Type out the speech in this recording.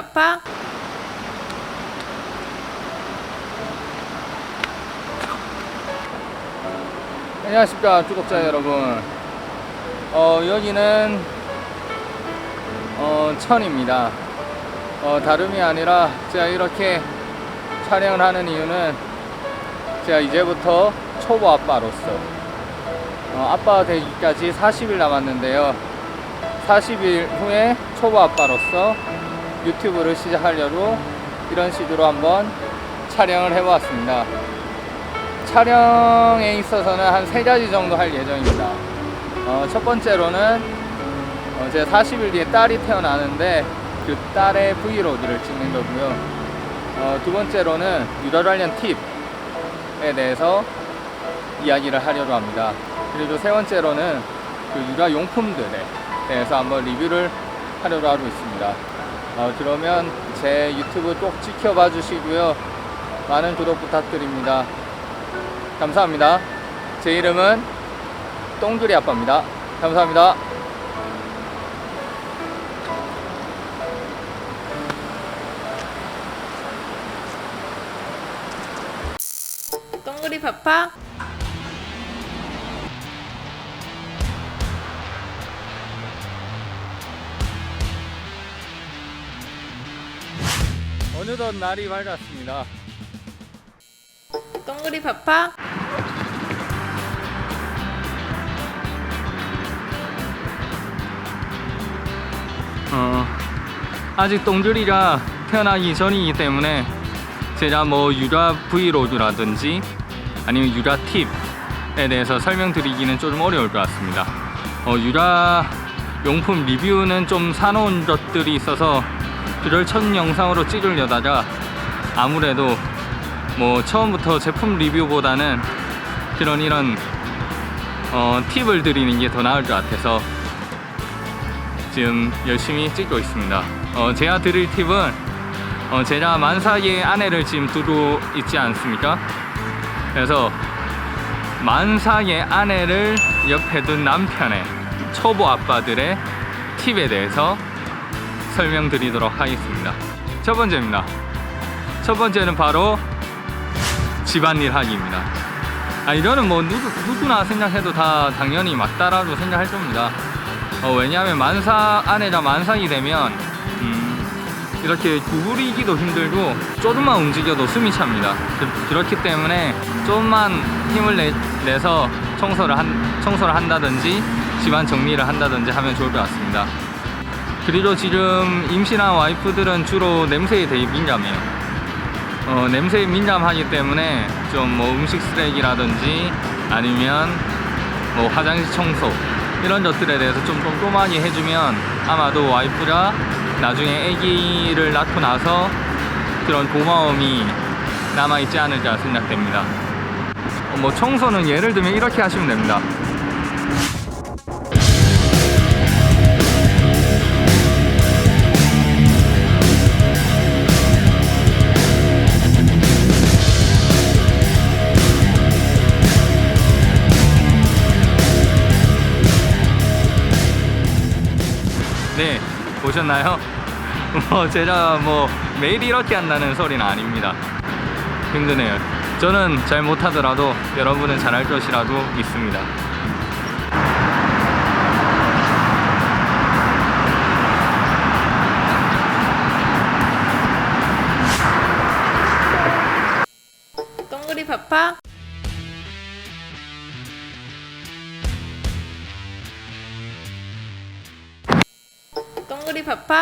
파파. 안녕하십니까 쭈곡자 여러분. 어, 여기는 어, 천입니다. 어, 다름이 아니라 제가 이렇게 촬영을 하는 이유는 제가 이제부터 초보 아빠로서 어, 아빠 되기까지 40일 남았는데요. 40일 후에 초보 아빠로서 유튜브를 시작하려고 이런 식으로 한번 촬영을 해보았습니다 촬영에 있어서는 한 세 가지 정도 할 예정입니다. 어, 첫 번째로는 어, 제가 40일 뒤에 딸이 태어나는데 그 딸의 브이로그를 찍는 거고요. 어, 두 번째로는 유라 관련 팁에 대해서 이야기를 하려고 합니다. 그리고 세 번째로는 그 유라 용품들에 대해서 한번 리뷰를 하려고 하고 있습니다. 어, 그러면 제 유튜브 꼭 지켜봐 주시고요. 많은 구독 부탁드립니다. 감사합니다. 제 이름은 똥두리 아빠입니다. 감사합니다. 동그리 파파 어느덧 날이 밝았습니다. 동그리 파파 어, 아직 똥두리가 태어나기 전이기 때문에 제가 뭐 유라 브이로그라든지 아니면 유라 팁에 대해서 설명드리기는 좀 어려울 것 같습니다. 어, 유라 용품 리뷰는 좀 사놓은 것들이 있어서 그걸 첫 영상으로 찍으려다가 아무래도 뭐 처음부터 제품 리뷰보다는 그런 이런 어, 팁을 드리는 게 더 나을 것 같아서 지금 열심히 찍고 있습니다. 어, 제가 드릴 팁은 어, 제가 만삭의 아내를 지금 두고 있지 않습니까? 그래서 만삭의 아내를 옆에 둔 남편의 초보 아빠들의 팁에 대해서 설명드리도록 하겠습니다. 첫 번째입니다. 첫 번째는 바로 집안일 하기입니다. 아, 이거는 뭐 누구, 누구 나 생각해도 다 당연히 맞다라고 생각할 겁니다. 어, 왜냐하면 만사 아내가 만삭이 되면 음, 이렇게 구부리기도 힘들고 조금만 움직여도 숨이 찹니다. 그, 그렇기 때문에 조금만 힘을 내, 내서 청소를 한 청소를 한다든지 집안 정리를 한다든지 하면 좋을 것 같습니다. 그리고 지금 임신한 와이프들은 주로 냄새에 되게 민감해요. 어, 냄새에 민감하기 때문에 좀 뭐 음식 쓰레기라든지 아니면 뭐 화장실 청소 이런 것들에 대해서 좀 꼼꼼하게 해주면 아마도 와이프가 나중에 아기를 낳고 나서 그런 고마움이 남아있지 않을까 생각됩니다. 어, 뭐 청소는 예를 들면 이렇게 하시면 됩니다. 네, 보셨나요? 뭐 제가 뭐 매일 이렇게 한다는 소리는 아닙니다. 힘드네요. 저는 잘 못하더라도 여러분은 잘할 것이라고 믿습니다. 동그리 파파